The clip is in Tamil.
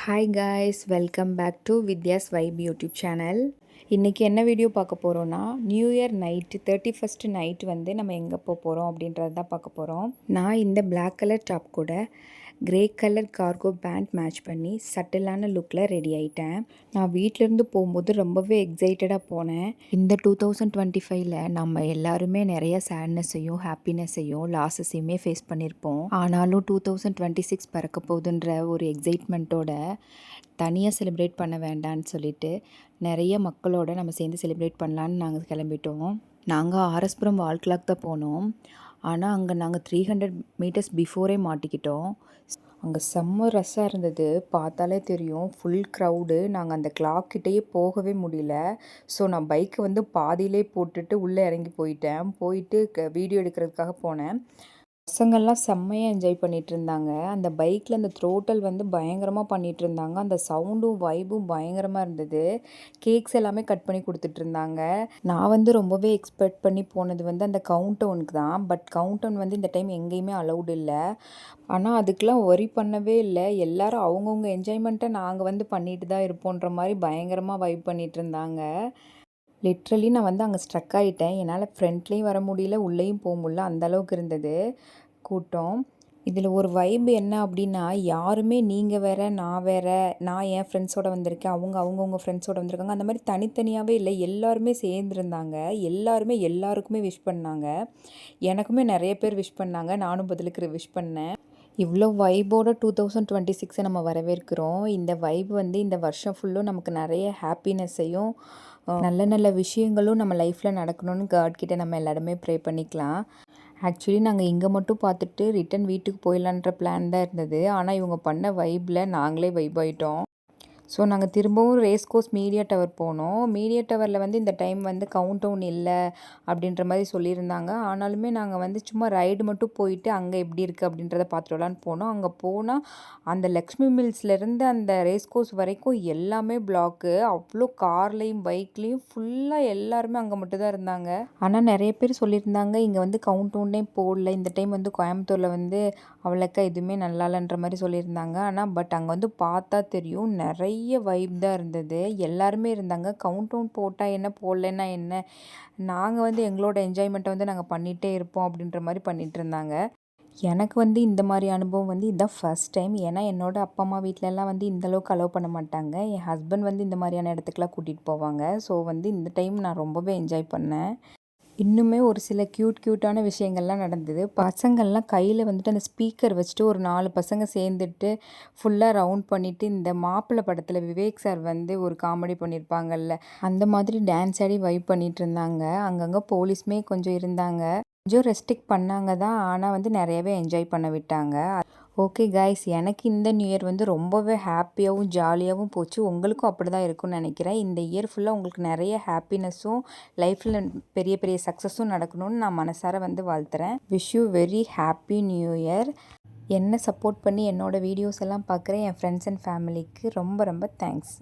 Hi guys welcome back to Vidhya's vibe YouTube channel இன்றைக்கி என்ன வீடியோ பார்க்க போகிறோன்னா new year night thirty first night வந்து நம்ம எங்கே போக போகிறோம் அப்படின்றது தான் பார்க்க போகிறோம் நான் இந்த பிளாக் கலர் டாப் கூட grey colour cargo pant match பண்ணி சட்டிலான லுக்கில் ரெடி ஆகிட்டேன் நான் வீட்டிலேருந்து போகும்போது ரொம்பவே எக்ஸைட்டடாக போனேன். இந்த டூ தௌசண்ட் டுவெண்ட்டி ஃபைவ்ல நம்ம எல்லாருமே நிறைய சேட்னஸையும் ஹாப்பினஸையும் லாஸஸையுமே ஃபேஸ் பண்ணியிருப்போம் ஆனாலும் டூ தௌசண்ட் டுவெண்ட்டி சிக்ஸ் பறக்க போகுதுன்ற ஒரு எக்ஸைட்மெண்ட்டோட தனியாக செலிப்ரேட் பண்ண வேண்டான்னு சொல்லிட்டு நிறைய மக்களோட நம்ம சேர்ந்து செலிப்ரேட் பண்ணலான்னு நாங்கள் கிளம்பிட்டோம். நாங்கள் ஆர்எஸ்புரம் வால் கிளாக் தான் போனோம். ஆனால் அங்கே நாங்கள் த்ரீ ஹண்ட்ரட் மீட்டர்ஸ் பிஃபோரே மாட்டிக்கிட்டோம். அங்கே செம்ம ரஷ்ஷாக இருந்தது. பார்த்தாலே தெரியும் ஃபுல் க்ரௌடு நாங்கள் அந்த கிளாக் கிட்டேயே போகவே முடியல. ஸோ நான் பைக்கை வந்து பாதியிலே போட்டுட்டு உள்ளே இறங்கி போயிட்டேன். போயிட்டு வீடியோ எடுக்கிறதுக்காக போனேன். பசங்கள்லாம் செம்மையாக என்ஜாய் பண்ணிட்டு இருந்தாங்க அந்த பைக்கில் அந்த த்ரோட்டல் வந்து பயங்கரமாக பண்ணிட்டு இருந்தாங்க அந்த சவுண்டும் வைபும் பயங்கரமாக இருந்தது. கேக்ஸ் எல்லாமே கட் பண்ணி கொடுத்துட்டு இருந்தாங்க நான் வந்து ரொம்பவே எக்ஸ்பெக்ட் பண்ணி போனது வந்து அந்த கவுண்டவுனுக்கு தான். பட் கவுண்டவுன் வந்து இந்த டைம் எங்கேயுமே அலௌட் இல்லை. ஆனால் அதுக்கெலாம் ஒரி பண்ணவே இல்லை. எல்லாரும் அவங்கவுங்க என்ஜாய்மெண்ட்டை நாங்கள் வந்து பண்ணிட்டு தான் இருப்போன்ற மாதிரி பயங்கரமாக வைப் பண்ணிட்டு இருந்தாங்க லிட்ரலி நான் வந்து அங்கே ஸ்ட்ரக் ஆகிட்டேன் என்னால் ஃப்ரண்ட்லேயும் வர முடியல உள்ளேயும் போக முடியல அந்த அளவுக்கு இருந்தது. கூட்டம். இதில் ஒரு வைப் என்ன அப்படின்னா யாருமே நீங்கள் வேற நான் வேறு நான் என் ஃப்ரெண்ட்ஸோட வந்திருக்கேன் அவங்க அவங்கவுங்க ஃப்ரெண்ட்ஸோடு வந்திருக்காங்க அந்த மாதிரி தனித்தனியாகவே இல்லை. எல்லாருமே சேர்ந்துருந்தாங்க. எல்லாருமே எல்லாருக்குமே விஷ் பண்ணாங்க. எனக்குமே நிறைய பேர் விஷ் பண்ணாங்க. நானும் பதிலுக்கு விஷ் பண்ணேன். இவ்வளோ வைபோட டூ தௌசண்ட் டுவெண்ட்டி சிக்ஸை நம்ம வரவேற்கிறோம். இந்த வைப் வந்து இந்த வருஷம் ஃபுல்லும் நமக்கு நிறைய ஹாப்பினஸ்ஸையும் நல்ல நல்ல விஷயங்களும் நம்ம லைஃப்பில் நடக்கணும்னு காட்கிட்ட நம்ம எல்லாருமே ப்ரே பண்ணிக்கலாம். ஆக்சுவலி நாங்கள் இங்கே மட்டும் பார்த்துட்டு ரிட்டன் வீட்டுக்கு போயிடலான்ற பிளான் தான் இருந்தது. ஆனால் இவங்க பண்ண வைப்பில் நாங்களே வைப் ஆயிட்டோம். ஸோ நாங்கள் திரும்பவும் ரேஸ் கோர்ஸ் மீடியா டவர் போனோம். மீடியா டவரில் வந்து இந்த டைம் வந்து கவுண்ட் டவுன் இல்லை அப்படின்ற மாதிரி சொல்லியிருந்தாங்க. ஆனாலுமே நாங்கள் வந்து சும்மா ரைடு மட்டும் போயிட்டு அங்கே எப்படி இருக்குது அப்படின்றத பார்த்துட்டு போனோம். அங்கே போனால் அந்த லக்ஷ்மி மில்ஸ்லேருந்து அந்த ரேஸ் கோர்ஸ் வரைக்கும் எல்லாமே பிளாக்கு அவ்வளோ கார்லேயும் பைக்லேயும் ஃபுல்லாக எல்லாருமே அங்கே மட்டும் தான் இருந்தாங்க. ஆனால் நிறைய பேர் சொல்லியிருந்தாங்க இங்கே வந்து கவுண்ட் டவுனே போடல. இந்த டைம் வந்து கோயம்புத்தூரில் வந்து அவ்வளோக்கா எதுவுமே நல்லா இல்லைன்ற மாதிரி சொல்லியிருந்தாங்க. ஆனால் பட் அங்கே வந்து பார்த்தா தெரியும் நிறைய பெரிய வைப் தான் இருந்தது. எல்லாருமே இருந்தாங்க. கவுண்ட் டவுன் போட்டால் என்ன போடலன்னா என்ன? நாங்கள் வந்து எங்களோட என்ஜாய்மெண்ட்டை வந்து நாங்கள் பண்ணிகிட்டே இருப்போம் அப்படின்ற மாதிரி பண்ணிகிட்டு இருந்தாங்க. எனக்கு வந்து இந்த மாதிரி அனுபவம் வந்து இதுதான் ஃபஸ்ட் டைம் ஏன்னா என்னோடய அப்பா அம்மா வீட்டிலலாம் வந்து இந்த அளவுக்கு அலோவ் பண்ண மாட்டாங்க. என் ஹஸ்பண்ட் வந்து இந்த மாதிரியான இடத்துக்குலாம் கூட்டிகிட்டு போவாங்க. ஸோ வந்து இந்த டைம் நான் ரொம்பவே என்ஜாய் பண்ணேன். இன்னுமே ஒரு சில க்யூட் க்யூட்டான விஷயங்கள்லாம் நடந்தது. பசங்கள்லாம் கையில் வந்துட்டு அந்த ஸ்பீக்கர் வச்சுட்டு ஒரு நாலு பசங்க சேர்ந்துட்டு ஃபுல்லாக ரவுண்ட் பண்ணிவிட்டு இந்த மாப்பிள்ளை படத்தில் விவேக் சார் வந்து ஒரு காமெடி பண்ணியிருப்பாங்கல்ல அந்த மாதிரி டான்ஸ் ஆடி வைப் பண்ணிட்டு இருந்தாங்க. அங்கங்கே போலீஸுமே கொஞ்சம் இருந்தாங்க. கொஞ்சம் ரெஸ்ட்ரிக்ட் பண்ணாங்க தான். ஆனால் வந்து நிறையவே என்ஜாய் பண்ண விட்டாங்க. ஓகே காய்ஸ் எனக்கு இந்த நியூ இயர் வந்து ரொம்பவே ஹாப்பியாகவும் ஜாலியாகவும் போச்சு. உங்களுக்கும் அப்படி தான் இருக்கும்னு நினைக்கிறேன். இந்த இயர் ஃபுல்லாக உங்களுக்கு நிறைய ஹாப்பினஸ்ஸும் லைஃப்பில் பெரிய பெரிய சக்ஸஸும் நடக்கணும்னு நான் மனசார வந்து வாழ்த்துறேன். Wish you very happy new year என்ன சப்போர்ட் பண்ணி என்னோடய வீடியோஸ் எல்லாம் பார்க்குற என் ஃப்ரெண்ட்ஸ் அண்ட் ஃபேமிலிக்கு ரொம்ப ரொம்ப தேங்க்ஸ்